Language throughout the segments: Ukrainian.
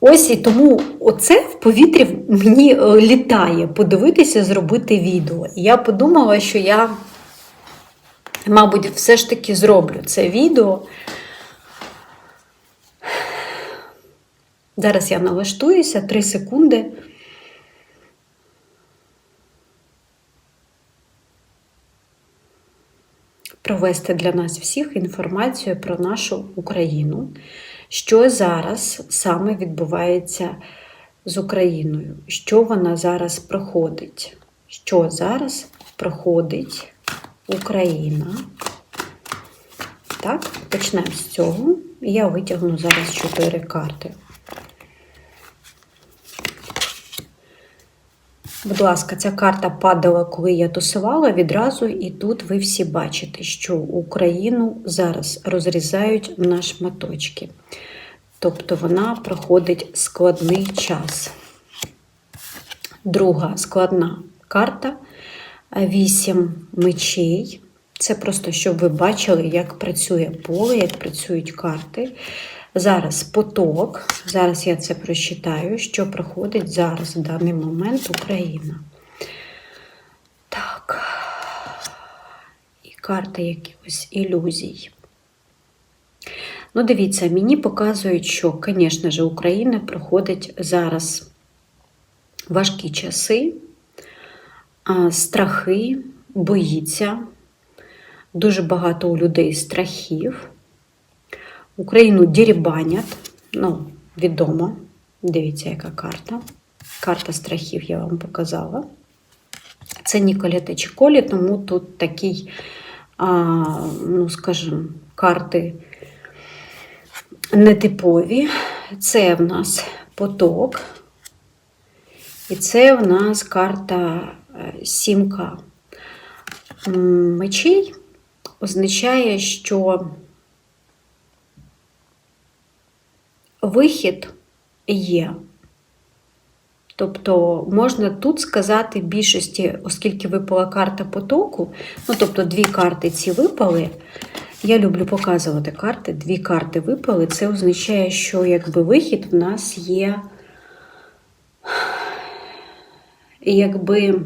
Ось і тому оце в повітрі мені е, літає подивитися, зробити відео. І я подумала, що я, мабуть, все ж таки зроблю це відео. Зараз я налаштуюся 3 секунди. Провести для нас всіх інформацію про нашу Україну, що зараз саме відбувається з Україною, що вона зараз проходить, що зараз проходить Україна. Так, почнемо з цього. Я витягну зараз чотири карти. Будь ласка, ця карта падала, коли я тусувала відразу, і тут ви всі бачите, що Україну зараз розрізають на шматочки. Тобто вона проходить складний час. Друга складна карта вісім мечей. Це просто, щоб ви бачили, як працює поле, як працюють карти. Зараз поток, зараз я це прочитаю, що проходить зараз в даний момент Україна. Так. І карта якихось ілюзій. Ну, дивіться, мені показують, що, звісно ж, Україна проходить зараз важкі часи, страхи, боїться. Дуже багато у людей страхів. Україну дірібанять, ну, відомо. Дивіться, яка карта. Карта страхів я вам показала. Це Ніколета Чіколі, тому тут такий, а, ну, скажімо, карти нетипові. Це в нас поток. І це в нас карта е, сімка мечей. Означає, що вихід є. Тобто можна тут сказати більшості, оскільки випала карта потоку, ну тобто дві карти ці випали. Я люблю показувати карти, дві карти випали. Це означає, що якби вихід в нас є, якби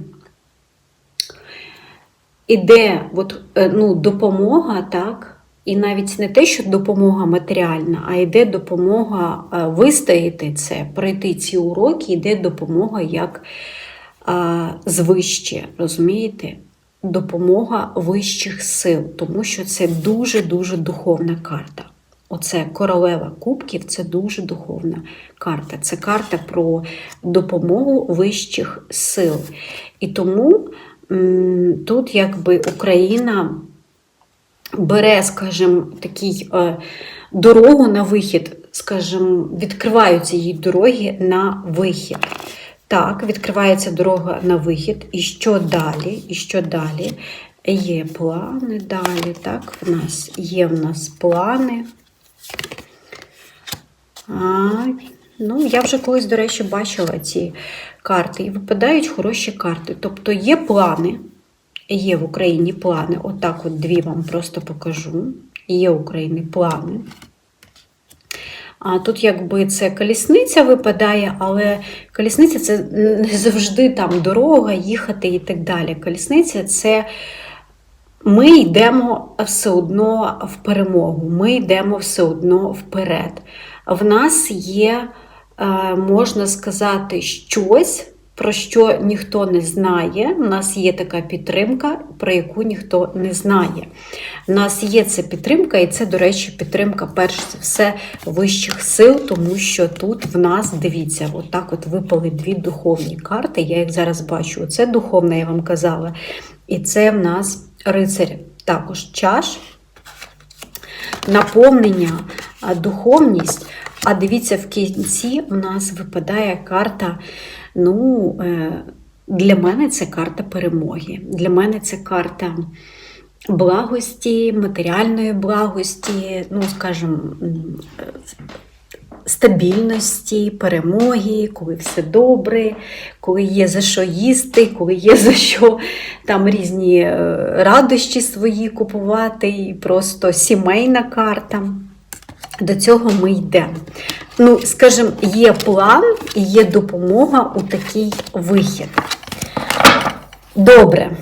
іде от, е, ну, допомога, так? І навіть не те, що допомога матеріальна, а йде допомога е, вистояти це, пройти ці уроки, йде допомога як а, звище, розумієте? Допомога вищих сил, тому що це дуже-дуже духовна карта. Оце королева кубків це дуже духовна карта. Це карта про допомогу вищих сил. І тому тут якби Україна бере, скажімо, такий е, дорогу на вихід, скажімо, відкриваються їй дороги на вихід. Так, відкривається дорога на вихід. І що далі? І що далі? Є плани далі, так, в нас є в нас плани. А, ну, я вже колись, до речі, бачила ці карти. І випадають хороші карти. Тобто є плани, є в Україні плани. Отак от дві вам просто покажу. Є в Україні плани. А тут, якби це колісниця випадає, але колісниця це не завжди там дорога, їхати і так далі. Колісниця це ми йдемо все одно в перемогу, ми йдемо все одно вперед. В нас є, е, можна сказати, щось, про що ніхто не знає. У нас є така підтримка, про яку ніхто не знає. У нас є ця підтримка, і це, до речі, підтримка, перш за все, вищих сил, тому що тут в нас, дивіться, отак от випали дві духовні карти. Я їх зараз бачу. Це духовна, я вам казала. І це в нас рицарь також чаш, наповнення, духовність. А дивіться, в кінці у нас випадає карта. Ну, е, для мене це карта перемоги. Для мене це карта благості, матеріальної благості, ну, скажімо, е, стабільності, перемоги, коли все добре, коли є за що їсти, коли є за що там різні е, радощі свої купувати, і просто сімейна карта. До цього ми йдемо. Ну, скажімо, є план і є допомога у такий вихід. Добре.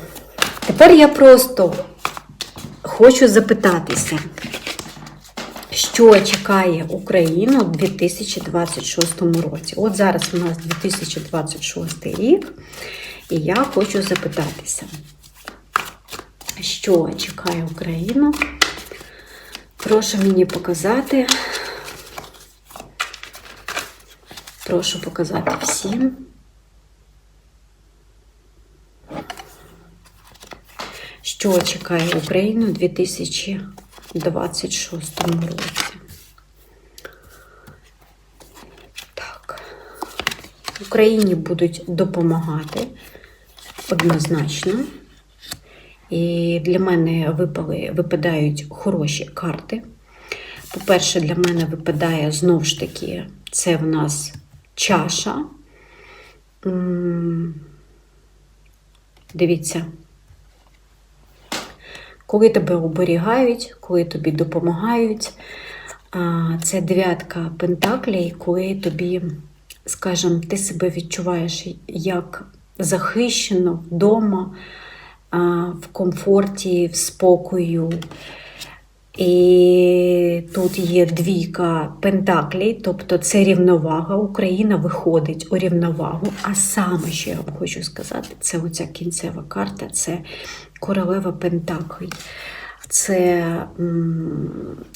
Тепер я просто хочу запитатися, що чекає Україну у 2026 році. От зараз у нас 2026 рік, і я хочу запитатися, що чекає Україну. Прошу мені показати. Прошу показати всім. Що чекає Україну у 2026 році? Так. Україні будуть допомагати однозначно. І для мене випали, випадають хороші карти. По-перше, для мене випадає знову ж таки, це в нас чаша. Дивіться, коли тебе оберігають, коли тобі допомагають, це дев'ятка пентаклей, коли тобі, скажімо, ти себе відчуваєш як захищено вдома, в комфорті, в спокою. І тут є двійка пентаклей, тобто це рівновага. Україна виходить у рівновагу. А саме, що я вам хочу сказати, це оця кінцева карта, це королева пентаклей. Це м,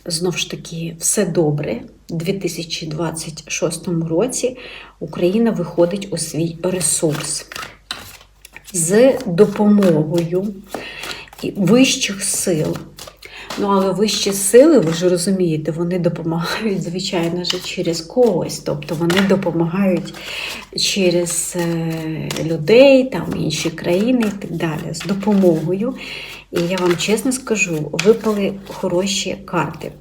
знов ж таки все добре. У 2026 році Україна виходить у свій ресурс з допомогою вищих сил. Ну, але вищі сили, ви ж розумієте, вони допомагають, звичайно ж, через когось. Тобто вони допомагають через е, людей, там інші країни і так далі, з допомогою. І я вам чесно скажу, випали хороші карти.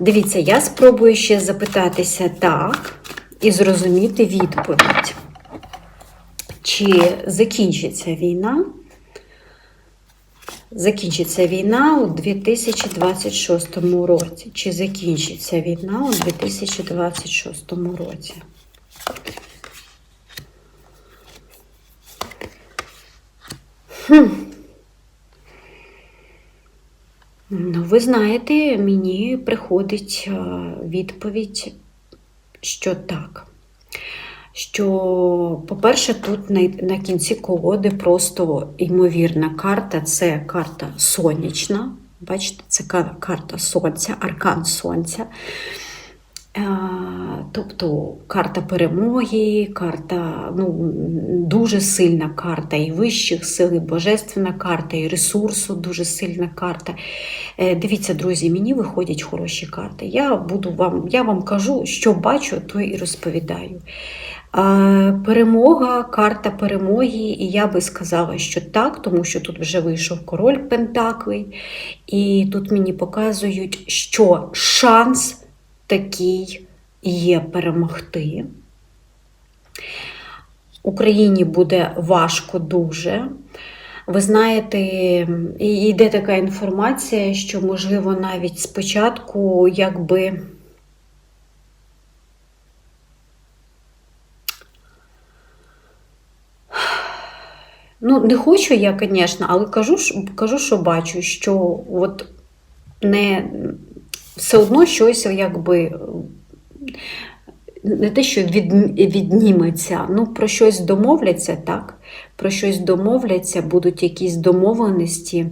Дивіться, я спробую ще запитатися так і зрозуміти відповідь. Чи закінчиться війна? Закінчиться війна у 2026 році. Чи закінчиться війна у 2026 році? Хм. Ну, ви знаєте, мені приходить відповідь, що так. Що, по-перше, тут на, на кінці колоди просто ймовірна карта це карта сонячна. Бачите, це карта сонця, аркан сонця. Е, Тобто карта перемоги, карта, ну, дуже сильна карта і вищих сил, і божественна карта, і ресурсу дуже сильна карта. Е, Дивіться, друзі, мені виходять хороші карти. Я буду вам, я вам кажу, що бачу, то і розповідаю. Е, Перемога, карта перемоги, і я би сказала, що так, тому що тут вже вийшов король Пентаклей, і тут мені показують, що шанс такий є перемогти. Україні буде важко дуже. Ви знаєте, йде така інформація, що, можливо, навіть спочатку якби. Ну, не хочу я, звісно, але кажу, кажу, що бачу, що от не все одно щось якби не те, що від, відніметься, ну про щось домовляться, так? Про щось домовляться, будуть якісь домовленості,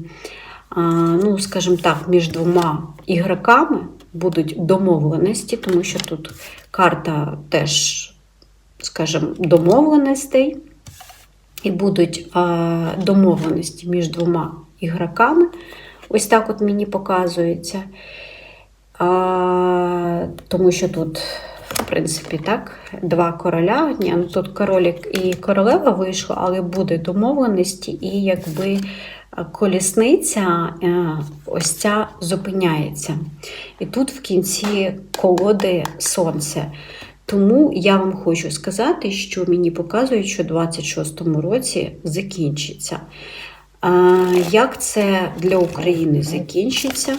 а, ну, скажімо так, між двома ігроками будуть домовленості, тому що тут карта теж, скажімо, домовленостей. І будуть а, домовленості між двома ігроками. Ось так от мені показується. А, тому що тут, в принципі, так, два короля. Ні, ну тут королік і королева вийшла, але буде домовленості, і якби колісниця е, ось ця зупиняється. І тут в кінці колоди сонце. Тому я вам хочу сказати, що мені показують, що у 26-му році закінчиться. Як це для України закінчиться?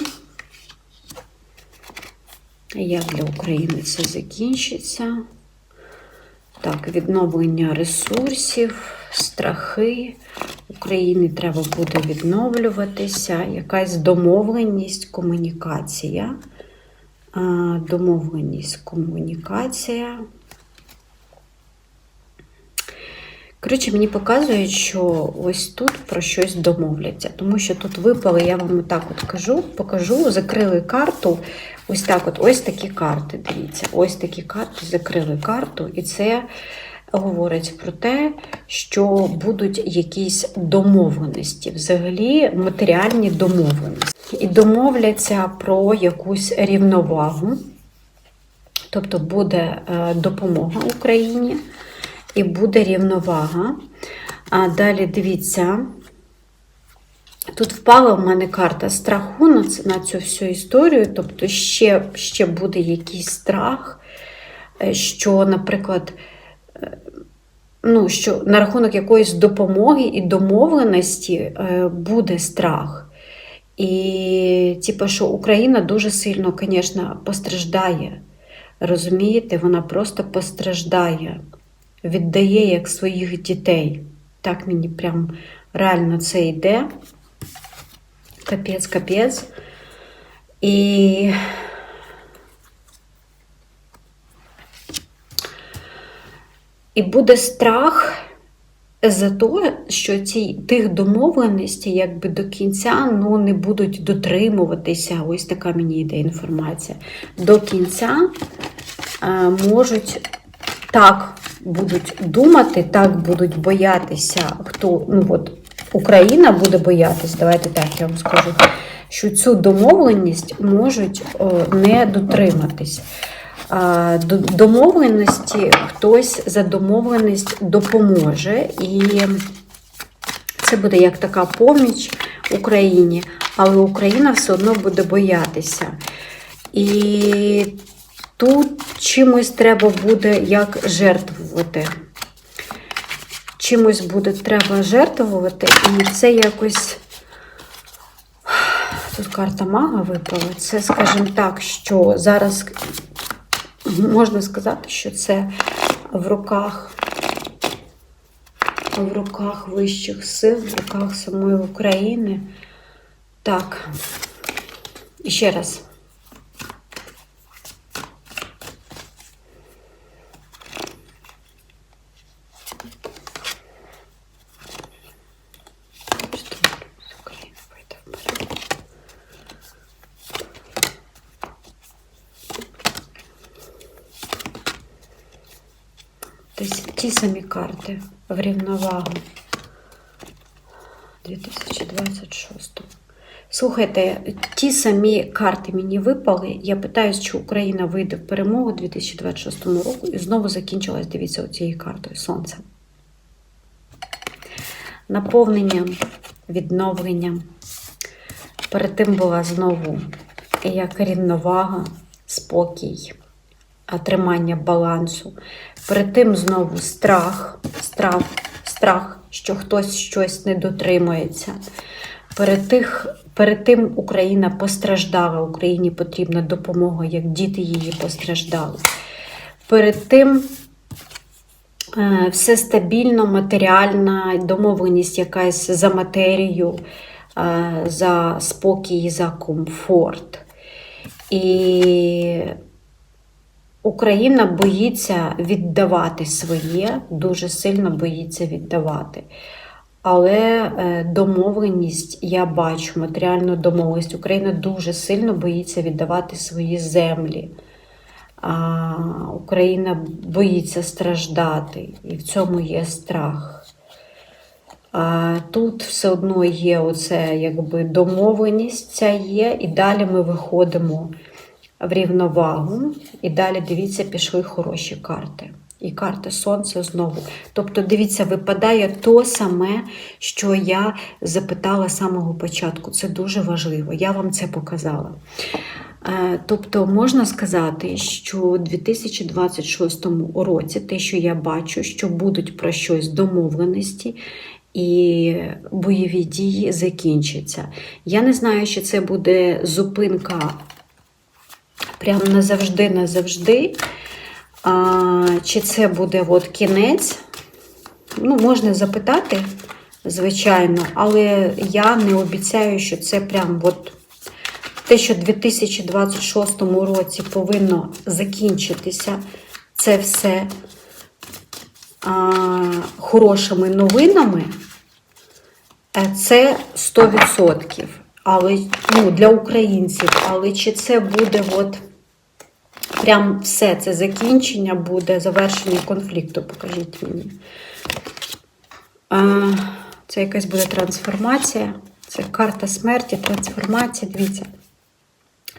Як для України це закінчиться? Так, відновлення ресурсів, страхи. Україні треба буде відновлюватися, якась домовленість, комунікація. Домовленість, комунікація. Коротше, мені показують, що ось тут про щось домовляться. Тому що тут випали, я вам так от кажу, покажу, закрили карту. Ось так от, ось такі карти. Дивіться, ось такі карти, закрили карту, і це говорить про те, що будуть якісь домовленості, взагалі матеріальні домовленості. І домовляться про якусь рівновагу, тобто буде е, допомога Україні і буде рівновага. А далі дивіться. Тут впала в мене карта страху на ц- на цю всю історію, тобто ще, ще буде якийсь страх, е, що, наприклад, е, ну, що на рахунок якоїсь допомоги і домовленості е, буде страх. І, типу, що Україна дуже сильно, звісно, постраждає. Розумієте, вона просто постраждає, віддає як своїх дітей. Так мені прям реально це йде. Капець, капець. І І буде страх за те, що ці тих домовленостей якби до кінця ну, не будуть дотримуватися. Ось така мені йде інформація. До кінця е, можуть так будуть думати, так будуть боятися, хто ну от Україна буде боятись, давайте так я вам скажу, що цю домовленість можуть е, не дотриматись. Домовленості хтось за домовленість допоможе, і це буде як така поміч Україні, але Україна все одно буде боятися. І тут чимось треба буде як жертвувати. Чимось буде треба жертвувати, і це якось. Тут карта мага випала. Це, скажімо так, що зараз можна сказати, що це в руках, в руках вищих сил, в руках самої України. Так, і ще раз. Що з України вийде вперед? Тобто ті самі карти в рівновагу 2026. Слухайте, ті самі карти мені випали. Я питаюсь, чи Україна вийде в перемогу у 2026 року і знову закінчилась, дивіться, оцією картою Сонце. Наповнення, відновлення. Перед тим була знову як рівновага, спокій, тримання балансу. Перед тим знову страх, страх, страх, що хтось щось не дотримується. Перед, тих, перед тим Україна постраждала, Україні потрібна допомога, як діти її постраждали. Перед тим е, все стабільно, матеріальна, домовленість якась за матерію, е, за спокій, за комфорт. І Україна боїться віддавати своє, дуже сильно боїться віддавати. Але е, домовленість, я бачу, матеріальну домовленість, Україна дуже сильно боїться віддавати свої землі. А, Україна боїться страждати, і в цьому є страх. А тут все одно є оце якби домовленість ця є, і далі ми виходимо в рівновагу. І далі, дивіться, пішли хороші карти. І карти Сонця знову. Тобто, дивіться, випадає то саме, що я запитала з самого початку. Це дуже важливо. Я вам це показала. Е, Тобто, можна сказати, що у 2026 році те, що я бачу, що будуть про щось домовленості. І бойові дії закінчаться. Я не знаю, чи це буде зупинка прям назавжди, назавжди. А, чи це буде от кінець? Ну, можна запитати, звичайно, але я не обіцяю, що це прям от те, що в 2026 році повинно закінчитися, це все а, хорошими новинами. Е, Це 100%. Але ну, для українців. Але чи це буде от прям все це закінчення буде завершення конфлікту? Покажіть мені. А, Це якась буде трансформація. Це карта смерті, трансформація. Дивіться.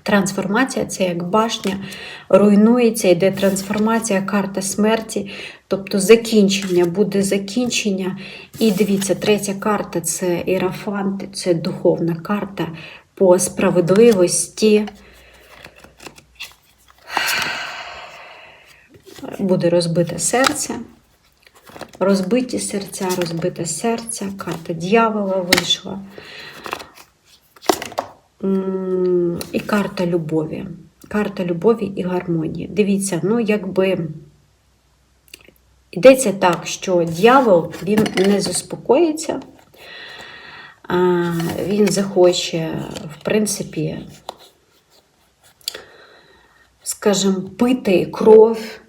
Трансформація це як башня, руйнується, йде трансформація, карта смерті, тобто закінчення, буде закінчення. І дивіться, третя карта це іерафанти, це духовна карта по справедливості. Буде розбите серце. Розбиті серця, розбите серце, карта дьявола вийшла. І карта любові. Карта любові і гармонії. Дивіться, ну якби йдеться так, що дьявол він не заспокоїться, він захоче, в принципі, скажімо, пити кров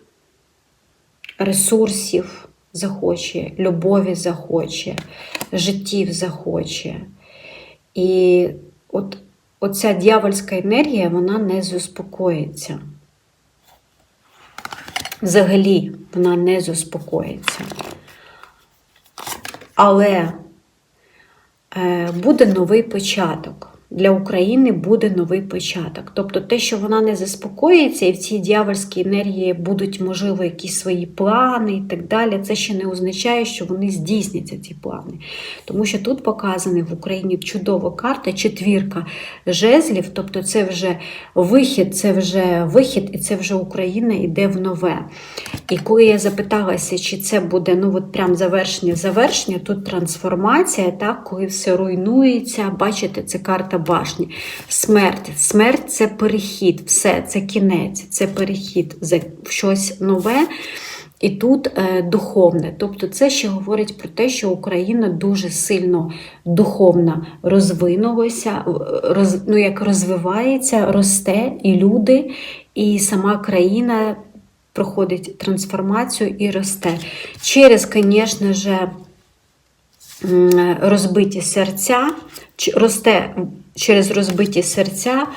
ресурсів захоче, любові захоче, життів захоче. І от оця дьявольська енергія, вона не заспокоїться. Взагалі, вона не заспокоїться. Але е, буде новий початок. Для України буде новий початок. Тобто те, що вона не заспокоїться, і в цій дьявольській енергії будуть, можливо, якісь свої плани і так далі, це ще не означає, що вони здійсняться, ці плани. Тому що тут показана в Україні чудова карта, четвірка жезлів, тобто це вже вихід, це вже вихід, і це вже Україна йде в нове. І коли я запиталася, чи це буде ну от прям завершення, завершення, тут трансформація, так, коли все руйнується, бачите, це карта башні. Смерть. Смерть це перехід, все, це кінець, це перехід за- щось нове. І тут е, духовне. Тобто це ще говорить про те, що Україна дуже сильно духовно розвинулася, роз, ну, як розвивається, росте і люди, і сама країна проходить трансформацію і росте. Через, звісно ж, розбиті серця, росте через розбиті серця,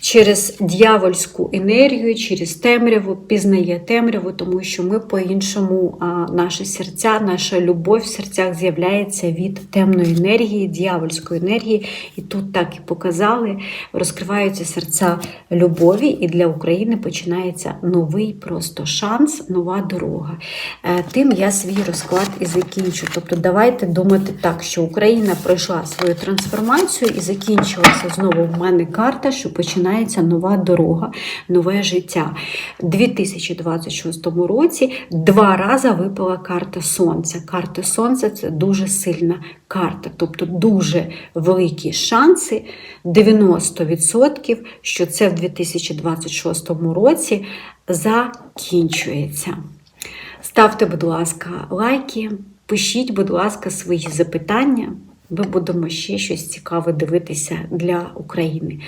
через дьявольську енергію, через темряву, пізнає темряву, тому що ми по-іншому, а, наші серця, наша любов в серцях з'являється від темної енергії, дьявольської енергії. І тут так і показали, розкриваються серця любові, і для України починається новий просто шанс, нова дорога. Е, Тим я свій розклад і закінчу. Тобто, давайте думати так, що Україна пройшла свою трансформацію і закінчилася знову в мене карта, що починається нова дорога, нове життя. У 2026 році два рази випала карта Сонця. Карта Сонця це дуже сильна карта, тобто дуже великі шанси, 90%, що це в 2026 році закінчується. Ставте, будь ласка, лайки, пишіть, будь ласка, свої запитання. Ми будемо ще щось цікаве дивитися для України.